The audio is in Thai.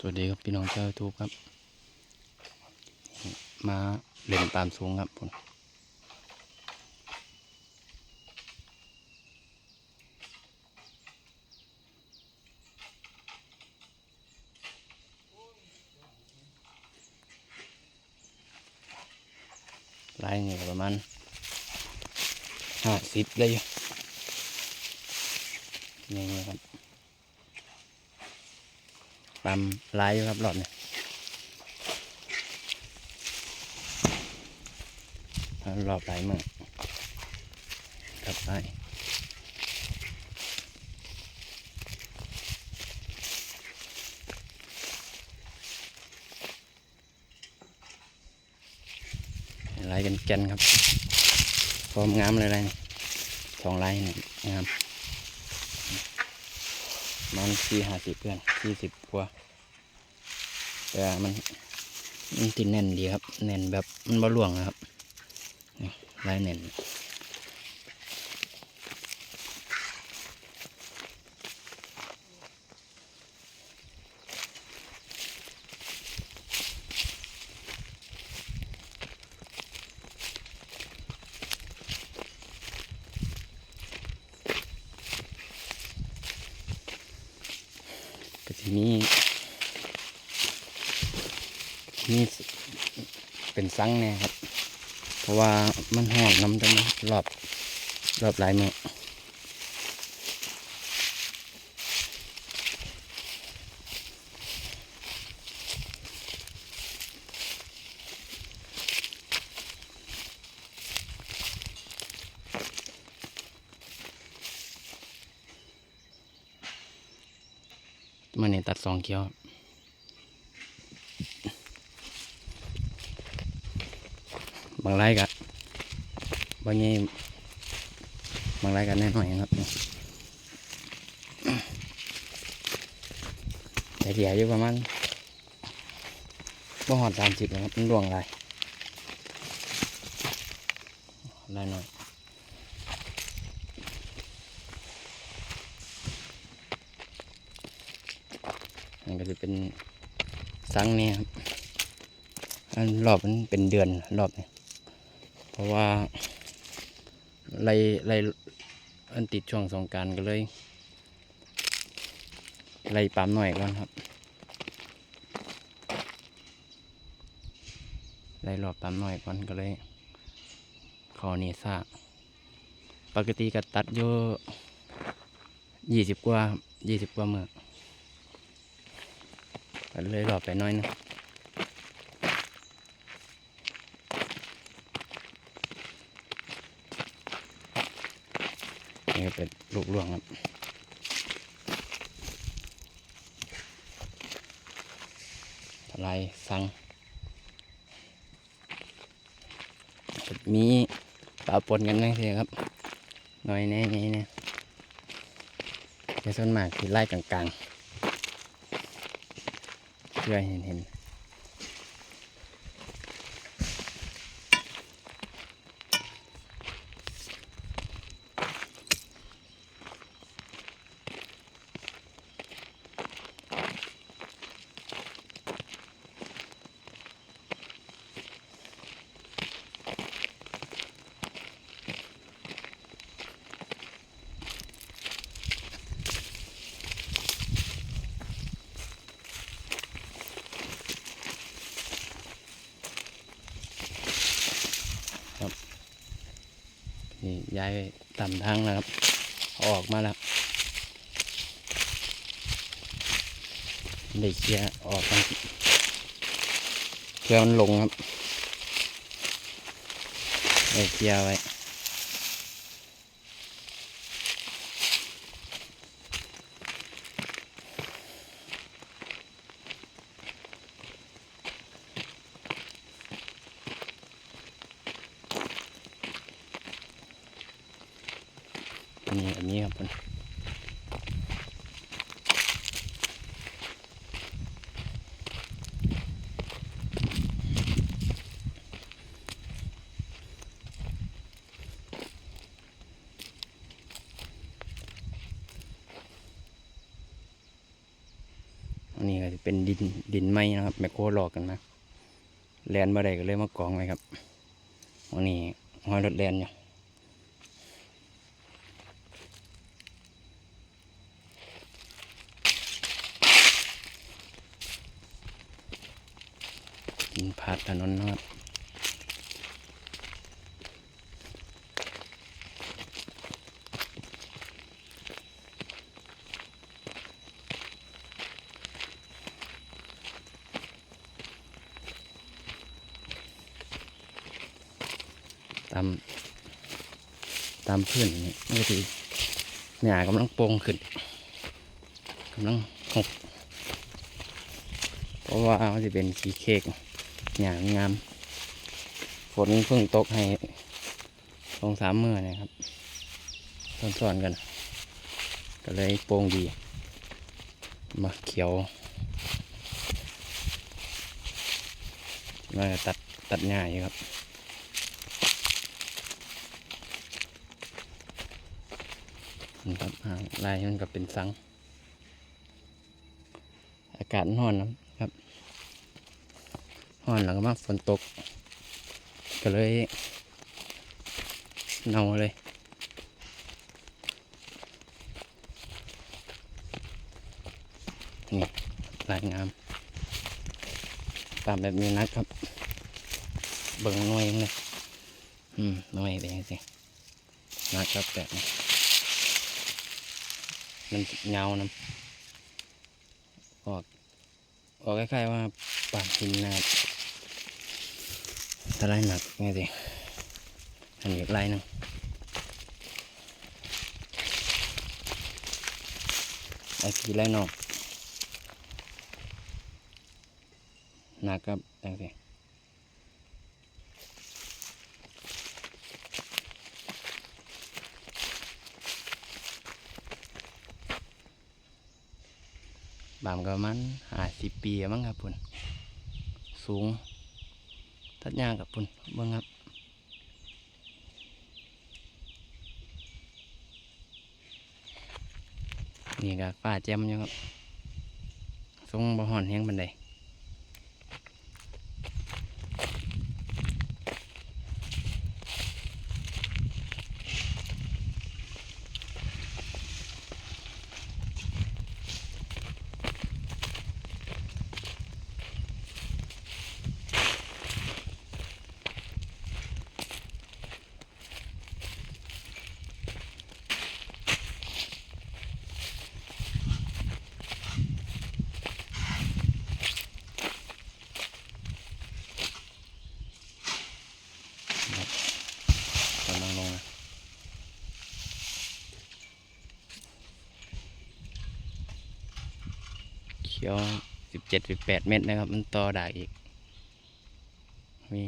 สวัสดีครับพี่น้องชาวทูบครับ มาเล่นตามสูงครับผมลายนี่ก็ประมาณห้าสิบเลยอยู่นี่ครับ ปั๊มลายอยู่ครับหลอดเนี่ยรอบหลายมือครับไปลายกันแกนครับพร้อมงามเลยลายนี่สองลายนี่งาม มันสี่ห้าสิบเพื่อนสี่สิบกว่าแต่มันมันติดแน่นดีครับ แน่นแบบมันบ่หลวงนะครับนี่ลายแน่น นี้นี่เป็นซังแน่ครับ เพราะว่ามันหอนน้ำจะมารอบรอบหลายมือ มันนี่ตัดสองเกี้ยวบางไรกะบางนี้บางไรกันแน่หน่อยครับแต่เดียวอยู่ประมาณบ่หอดสามสิบนะครับมันดวงลายลายหน่อย นก็จะเป็นซังนี่ครับอันรอบมันเป็นเดือนรอบเนี่ยเพราะว่าไล่ไล่อันติดช่วงสงการก็เลยไล่ปั๊มหน่อยก่อนครับไล่รอบปั๊มหน่อยก่อนก็เลยขอนี่ซากปกติก็ตัดอยู่ยี่สิบกว่ายี่สิบกว่าเมื่อ ก็เลยหลอไปน้อยนึงนี่ก็เป็นลูกหลวงครับทลายสังมีปลาปนกันนั่นสิครับ น้อยแน่นี่เนี่ยแต่ส่วนมากที่ไล่กลางๆ เพื่อ นี่ย้ายต่ำทางแล้วครับ ออกมาแล้วได้เคลียร์ออกมาเคลียร์มันลงครับได้เคลียร์ไว้ นนี้อันนี้ครับเพิ่นอันนี้ก็จะเป็นดินดินไม้นะครับแมคโครหลอกกันนะแลนบ่ได้ก็เลยมากองไว้ครับวันนี้ห้อยรถแลนอยู่ พาดถนนนะครับตามตามพื้นนี่นี่คือหญ้ากำลังโป่งขึ้นกำลังหกเพราะว่ามันจะเป็นขี้เค้ก หญ้างงาม ฝนเพิ่งตกให้สองสามมื่อนะครับซ้อนๆกัน ก็เลยโป่งดีมาเขียวมาตัดตัดหญ้ายครับนี่ครับลายมันก็เป็นสัง อากาศร้อนนะครับ ร้อนแล้วก็มาฝนตก ก็เลยเน่าเลยนี่ลายงามตามแบบนี้นะครับ เบิ่งน่วยเลยอืมน่วยเป็นยังไงนะครับแบบนี้มันเงานะออกออกคล้ายๆว่าปากหินนะครับ สไลด์หนักไงสิอันนี้อีกลายหนึงไอ้กี่ลายนอกหนักครับจังสิบามก็มันห้าสิบปีมั้งครับพุ่นสูง ทัญญากับปุ่นเบิ่งครับนี่ก็ป้าแจมอยู่ครับทรงบ่หอนแห้งบันไดกำลังลงนะเขียวสิบเจ็ดสิบแปดเม็ดนะครับ มันต่อได้อีกมี